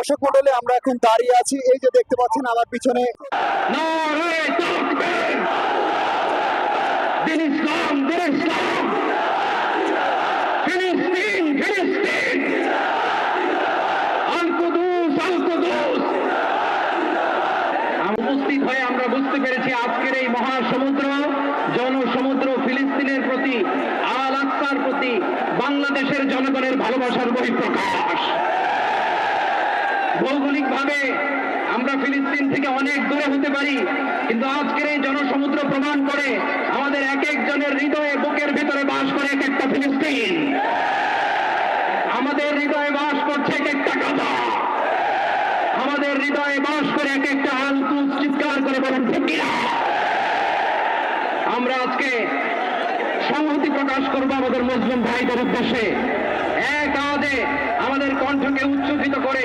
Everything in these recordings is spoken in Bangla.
দর্শক মন্ডলে, আমরা এখন দাঁড়িয়ে আছি। এই যে দেখতে পাচ্ছেন, আমার পিছনে উপস্থিত হয়ে আমরা বুঝতে পেরেছি আজকের এই মহাসমুদ্র, জনসমুদ্র ফিলিস্তিনের প্রতি আল আকসার প্রতি, বাংলাদেশের জনগণের ভালোবাসার বহিঃপ্রকাশ। ভৌগোলিকভাবে আমরা ফিলিস্তিন থেকে অনেক দূরে হতে পারি, কিন্তু আজকের এই জনসমুদ্র প্রমাণ করে আমাদের এক একজনের হৃদয়ে বুকের ভিতরে বাস করে এক একটা ফিলিস্তিন। আমাদের হৃদয়ে বাস করছে এক একটা গাজা। আমাদের হৃদয়ে বাস করে এক একটা আলকুস চিৎকার করে বলেন আমরা আজকে সংহতি প্রকাশ করব আমাদের মুসলিম ভাইদের উদ্দেশ্যে। এক আওয়াজে আমাদের কণ্ঠকে উচ্চকিত করে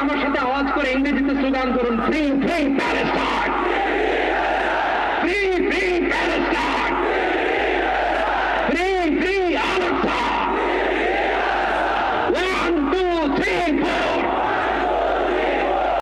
আমার সাথে আওয়াজ করে ইংরেজিতে স্লোগান করুন free free Palestine free free Palestine